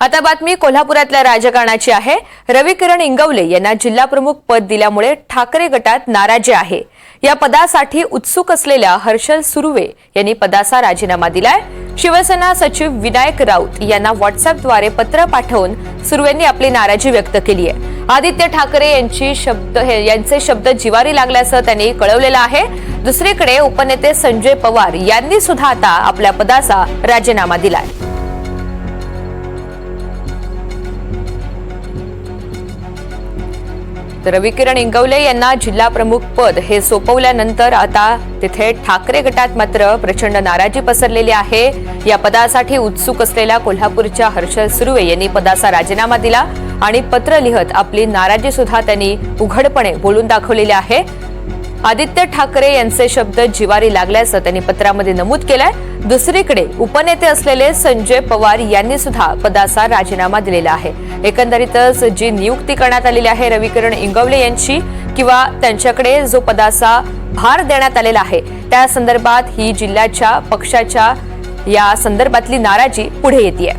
आता बातमी कोल्हापुरातल्या राजकारणाची आहे. रवी किरण इंगवले यांना जिल्हाप्रमुख पद दिल्यामुळे ठाकरे गटात नाराजी आहे. या पदासाठी उत्सुक असलेल्या हर्षल सुर्वे यांनी पदाचा राजीनामा दिलाय. शिवसेना सचिव विनायक राऊत यांना व्हॉट्सअपद्वारे पत्र पाठवून सुर्वेंनी आपली नाराजी व्यक्त केली आहे आदित्य ठाकरे यांची शब्द हे- यांचे शब्द जिवारी लागल्याचं त्यांनी कळवलेलं आहे. दुसरीकडे उपनेते संजय पवार यांनी सुद्धा आता आपल्या पदाचा राजीनामा दिलाय. तर रविकिरण इंगवले यांना जिल्हा प्रमुख पद हे सोपवल्यानंतर आता तिथे ठाकरे गटात मात्र प्रचंड नाराजी पसरलेली आहे. या पदासाठी उत्सुक असलेल्या कोल्हापूरच्या हर्षल सुर्वे यांनी पदाचा राजीनामा दिला आणि पत्र लिहत आपली नाराजी सुद्धा त्यांनी उघडपणे बोलून दाखवलेली आहे. आदित्य ठाकरे यांचे शब्द जिवारी लागल्याचं त्यांनी पत्रामध्ये नमूद केलंय. दुसरीकडे उपनेते असलेले संजय पवार यांनी सुद्धा पदाचा राजीनामा दिलेला आहे. एकंदरीतच जी नियुक्ती करण्यात आलेली आहे रविकिरण इंगवले यांची किंवा त्यांच्याकडे जो पदाचा भार देण्यात आलेला आहे त्या संदर्भात ही जिल्ह्याच्या पक्षाच्या या संदर्भातली नाराजी पुढे येते